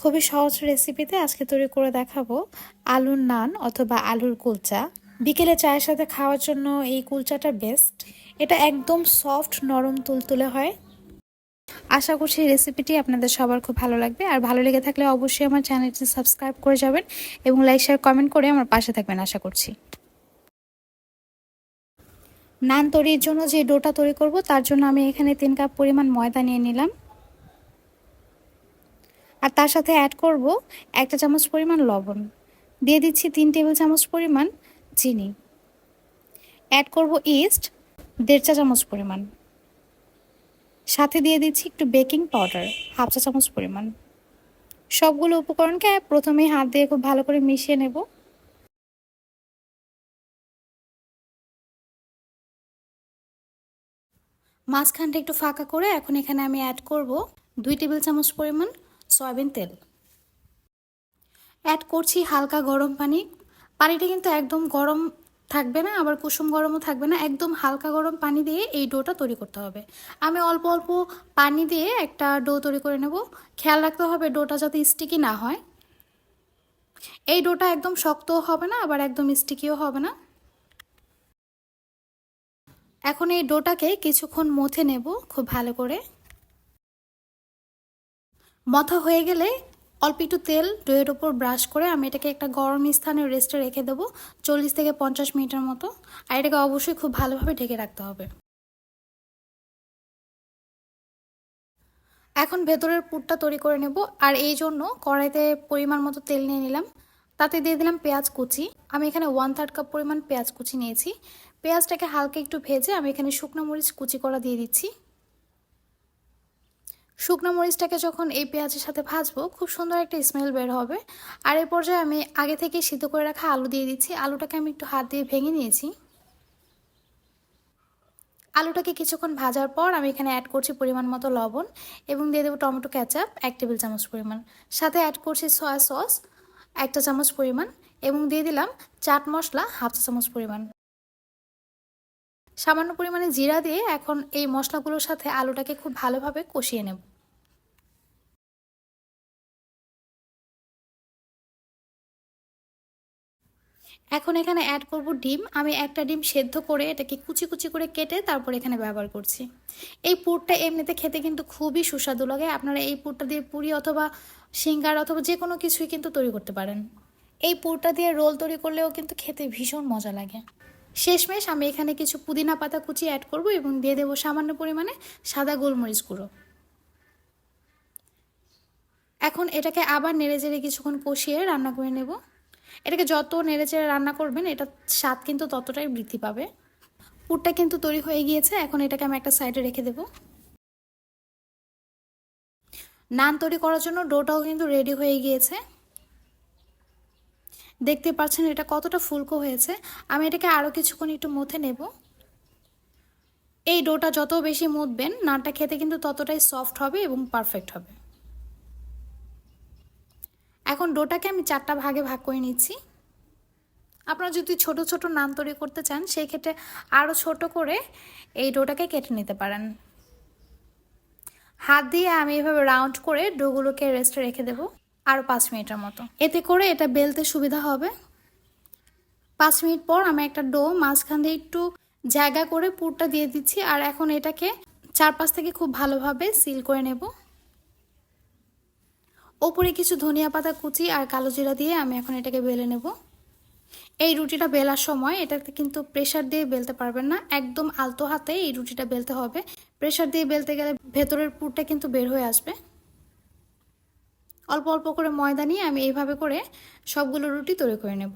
খুবই সহজ রেসিপিতে আজকে তৈরি করে দেখাবো আলুর নান অথবা আলুর কুলচা। বিকেলে চায়ের সাথে খাওয়ার জন্য এই কুলচাটা বেস্ট এটা একদম সফট নরম তুলতুলে হয়। আশা করছি রেসিপিটি আপনাদের সবার খুব ভালো লাগবে। আর ভালো লেগে থাকলে অবশ্যই আমার চ্যানেলটি সাবস্ক্রাইব করে যাবেন এবং লাইক শেয়ার কমেন্ট করে আমার পাশে থাকবেন, আশা করছি। নান তৈরির জন্য যে ডোটা তৈরি করব, তার জন্য আমি এখানে তিন কাপ পরিমাণ ময়দা নিয়ে নিলাম। আর তার সাথে অ্যাড করব একটা চামচ পরিমাণ লবণ। দিয়ে দিচ্ছি তিন টেবিল চামচ পরিমাণ চিনি। অ্যাড করব ইস্ট দেড় চা চামচ পরিমাণ। সাথে দিয়ে দিচ্ছি একটু বেকিং পাউডার হাফ চা চামচ পরিমাণ। সবগুলো উপকরণকে প্রথমেই হাত দিয়ে খুব ভালো করে মিশিয়ে নেব। মাঝখানটা একটু ফাঁকা করে এখন এখানে আমি অ্যাড করব দুই টেবিল চামচ পরিমাণ সয়াবিন তেল। অ্যাড করছি হালকা গরম পানি। পানিটা কিন্তু একদম গরম থাকবে না, আবার কুসুম গরমও থাকবে না। একদম হালকা গরম পানি দিয়ে এই ডোটা তৈরি করতে হবে। আমি অল্প অল্প পানি দিয়ে একটা ডো তৈরি করে নেব। খেয়াল রাখতে হবে ডোটা যাতে স্টিকি না হয়। এই ডোটা একদম শক্তও হবে না, আবার একদম স্টিকিও হবে না। এখন এই ডোটাকে কিছুক্ষণ মথে নেব খুব ভালো করে। মথা হয়ে গেলে অল্প একটু তেল ডোয়ের ওপর ব্রাশ করে আমি এটাকে একটা গরম স্থানে রেস্টে রেখে দেবো চল্লিশ থেকে পঞ্চাশ মিনিটের মতো। আর এটাকে অবশ্যই খুব ভালোভাবে ঢেকে রাখতে হবে। এখন ভেতরের পুরটা তৈরি করে নেব। আর এই জন্য কড়াইতে পরিমাণ মতো তেল নিয়ে নিলাম। তাতে দিয়ে দিলাম পেঁয়াজ কুচি। আমি এখানে ওয়ান থার্ড কাপ পরিমাণ পেঁয়াজ কুচি নিয়েছি। পেঁয়াজটাকে হালকা একটু ভেজে আমি এখানে শুকনো মরিচ কুচি করা দিয়ে দিচ্ছি। শুকনো মরিচটাকে যখন এই পেঁয়াজের সাথে ভাজবো, খুব সুন্দর একটা স্মেল বের হবে। আর এই পর্যায়ে আমি আগে থেকে সিদ্ধ করে রাখা আলু দিয়ে দিচ্ছি। আলুটাকে আমি একটু হাত দিয়ে ভেঙে নিয়েছি। আলুটাকে কিছুক্ষণ ভাজার পর আমি এখানে অ্যাড করছি পরিমাণ মতো লবণ এবং দিয়ে দেবো টমেটো ক্যাচাপ এক টেবিল চামচ পরিমাণ। সাথে অ্যাড করছি সয়া সস একটা চামচ পরিমাণ এবং দিয়ে দিলাম চাট মশলা হাফ চা চামচ পরিমাণ। সামান্য পরিমাণে জিরা দিয়ে এখন এই মশলাগুলোর সাথে আলুটাকে খুব ভালোভাবে কষিয়ে নেব। এখন এখানে অ্যাড করব ডিম। আমি একটা ডিম সেদ্ধ করে এটাকে কুচি কুচি করে কেটে তারপর এখানে ব্যবহার করছি। এই পুরটা এমনিতে খেতে কিন্তু খুবই সুস্বাদু লাগে। আপনারা এই পুরটা দিয়ে পুরি অথবা সিঙ্গার অথবা যে কোনো কিছুই কিন্তু তৈরি করতে পারেন। এই পুরটা দিয়ে রোল তৈরি করলেও কিন্তু খেতে ভীষণ মজা লাগে। শেষমেশ আমি এখানে কিছু পুদিনা পাতা কুচি অ্যাড করব এবং দিয়ে দেবো সামান্য পরিমাণে সাদা গোলমরিচ গুঁড়ো। এখন এটাকে আবার নেড়ে চেড়ে কিছুক্ষণ কষিয়ে রান্না করে নেব। এটাকে যত নেড়ে চেড়ে রান্না করবেন, এটা স্বাদ কিন্তু ততটাই বৃদ্ধি পাবে। পুরটা কিন্তু তৈরি হয়ে গিয়েছে, এখন এটাকে আমি একটা সাইডে রেখে দেব। নান তৈরি করার জন্য ডোটাও কিন্তু রেডি হয়ে গিয়েছে। দেখতে পাচ্ছেন এটা কতটা ফুলকো হয়েছে। আমি এটাকে আরও কিছুক্ষণ একটু মথে নেব। এই ডোটা যত বেশি মুতবেন নানটা খেতে কিন্তু ততটাই সফট হবে এবং পারফেক্ট হবে। এখন ডোটাকে আমি চারটা ভাগে ভাগ করে নিচ্ছি। আপনারা যদি ছোট ছোট নান তৈরি করতে চান সেই ক্ষেত্রে আরও ছোট করে এই ডোটাকে কেটে নিতে পারেন। হাত দিয়ে আমি এভাবে রাউন্ড করে ডোগুলোকে রেস্টে রেখে দেবো। আরও পাঁচ মিনিটের মতো। এতে করে এটা বেলতে সুবিধা হবে। পাঁচ মিনিট পর আমি একটা ডো মাঝখান দিয়ে একটু জায়গা করে পুরটা দিয়ে দিচ্ছি আর এখন এটাকে চারপাশ থেকে খুব ভালোভাবে সিল করে নেব। ওপরে কিছু ধনিয়া পাতা কুচি আর কালো জিরা দিয়ে আমি এখন এটাকে বেলে নেব। এই রুটিটা বেলার সময় এটাতে কিন্তু প্রেশার দিয়ে বেলতে পারবেন না। একদম আলতো হাতে এই রুটিটা বেলতে হবে। প্রেশার দিয়ে বেলতে গেলে ভেতরের পুরটা কিন্তু বের হয়ে আসবে। অল্প অল্প করে ময়দা নিয়ে আমি এইভাবে করে সবগুলো রুটি তৈরি করে নেব।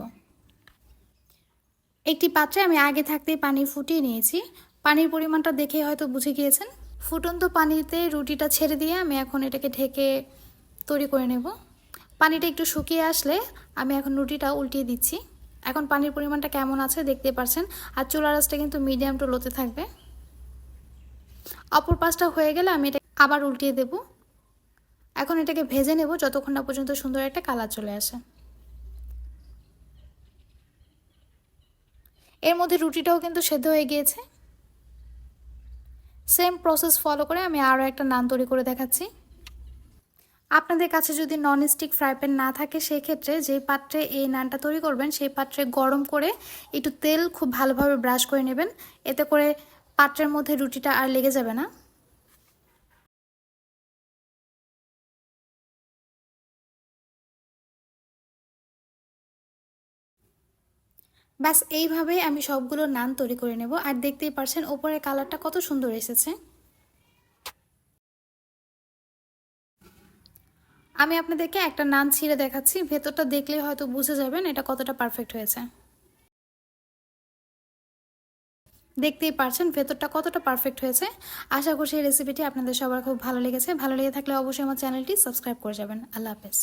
একটি পাত্রে আমি আগে থাকতেই পানি ফুটিয়ে নিয়েছি। পানির পরিমাণটা দেখে হয়তো বুঝে গিয়েছেন। ফুটন্ত পানিতে রুটিটা ছেড়ে দিয়ে আমি এখন এটাকে ঢেকে তৈরি করে নেব। পানিটা একটু শুকিয়ে আসলে আমি এখন রুটিটা উল্টিয়ে দিচ্ছি। এখন পানির পরিমাণটা কেমন আছে দেখতে পারছেন আর চুলা রাসটা কিন্তু মিডিয়াম টু লোতে থাকবে। অপর পাশটা হয়ে গেলে আমি এটা আবার উল্টিয়ে দেবো। এখন এটাকে ভেজে নেব যতক্ষণ না পর্যন্ত সুন্দর একটা কালার চলে আসে। এর মধ্যে রুটিটাও কিন্তু সেদ্ধ হয়ে গিয়েছে। সেম প্রসেস ফলো করে আমি আরও একটা নান তৈরি করে দেখাচ্ছি। আপনাদের কাছে যদি ননস্টিক ফ্রাই প্যান না থাকে সেই ক্ষেত্রে যেই পাত্রে এই নানটা তৈরি করবেন, সেই পাত্রে গরম করে একটু তেল খুব ভালোভাবে ব্রাশ করে নেবেন। এতে করে পাত্রের মধ্যে রুটিটা আর লেগে যাবে না। ব্যাস, এইভাবেই আমি সবগুলো নান তৈরি করে নেব। আর দেখতেই পারছেন, ওপরের কালারটা কত সুন্দর এসেছে। আমি আপনাদেরকে একটা নান ছিঁড়ে দেখাচ্ছি। ভেতরটা দেখলেই হয়তো বুঝে যাবেন এটা কতটা পারফেক্ট হয়েছে। দেখতেই পারছেন, ভেতরটা কতটা পারফেক্ট হয়েছে। আশা করছি এই রেসিপিটি আপনাদের সবার খুব ভালো লেগেছে। ভালো লেগে থাকলে অবশ্যই আমার চ্যানেলটি সাবস্ক্রাইব করে যাবেন। আল্লাহ হাফেজ।